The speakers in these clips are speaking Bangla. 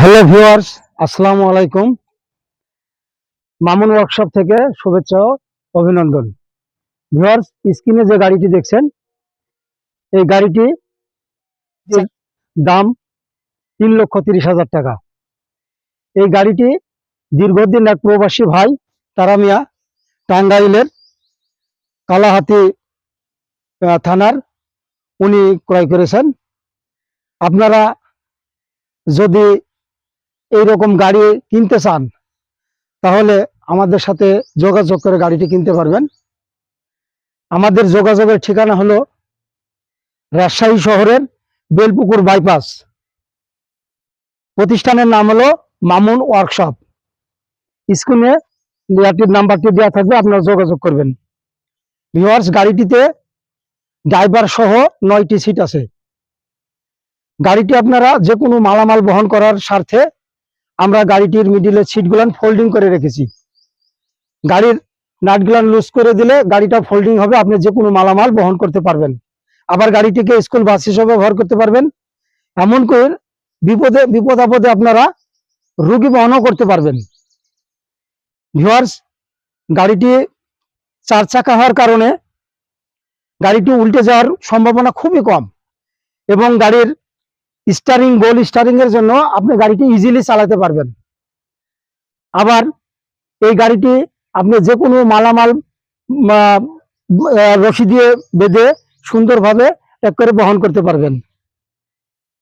হ্যালো ভিউয়ার্স, আসসালামু আলাইকুম। মামুন ওয়ার্কশপ থেকে শুভেচ্ছা ও অভিনন্দন। ভিউয়ার্স, স্ক্রিনে যে গাড়িটি দেখছেন, এই গাড়িটি দাম তিন লক্ষ তিরিশ হাজার টাকা। এই গাড়িটি দীর্ঘদিন এক প্রবাসী ভাই, তারা মিয়া, টাঙ্গাইলের কালাহাতি থানার উনি ক্রয় করেছেন। আপনারা যদি এইরকম গাড়ি কিনতে চান, তাহলে আমাদের সাথে যোগাযোগ করে গাড়িটি কিনতে পারবেন। আমাদের যোগাযোগের ঠিকানা হলো রাজশাহী শহরের বেলপুকুর বাইপাস। প্রতিষ্ঠানের নাম হলো মামুন ওয়ার্কশপ। স্ক্রিনে লিয়াটির নাম্বারটি দেওয়া থাকবে, আপনারা যোগাযোগ করবেন। ভিওয়ার্স গাড়িটিতে ড্রাইভার সহ নয়টি সিট আছে। গাড়িটি আপনারা যে কোনো মালামাল বহন করার স্বার্থে আমরা গাড়িটির মিডিলের সিটগুলান ফোল্ডিং করে রেখেছি। গাড়ির নাটগুলান লুজ করে দিলে গাড়িটা ফোল্ডিং হবে, আপনি যে কোনো মালামাল বহন করতে পারবেন। আবার গাড়িটিকে স্কুল বাস হিসেবে ব্যবহার করতে পারবেন। এমন করে বিপদে বিপদ আপদে আপনারা রুগী বহনও করতে পারবেন। ভিউয়ার্স গাড়িটি চার চাকা হওয়ার কারণে গাড়িটি উল্টে যাওয়ার সম্ভাবনা খুবই কম এবং গাড়ির স্টারিং গোল স্টারিং এর জন্য আপনি গাড়িটি ইজিলি চালাতে পারবেন। আবার এই গাড়িটি আপনি যে কোনো মালামাল রশি দিয়ে বেঁধে সুন্দরভাবে এক করে বহন করতে পারবেন।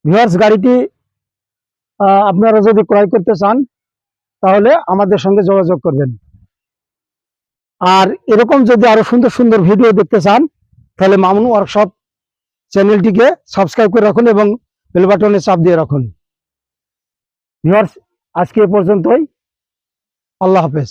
ভিউয়ার্স গাড়িটি আপনারা যদি ক্রয় করতে চান, তাহলে আমাদের সঙ্গে যোগাযোগ করবেন। আর এরকম যদি আরও সুন্দর সুন্দর ভিডিও দেখতে চান, তাহলে মামুন ওয়ার্কশপ চ্যানেলটিকে সাবস্ক্রাইব করে রাখুন এবং বেল বাটনে চাপ দিয়ে রাখুন। আজকে এ পর্যন্তই। আল্লাহ হাফেজ।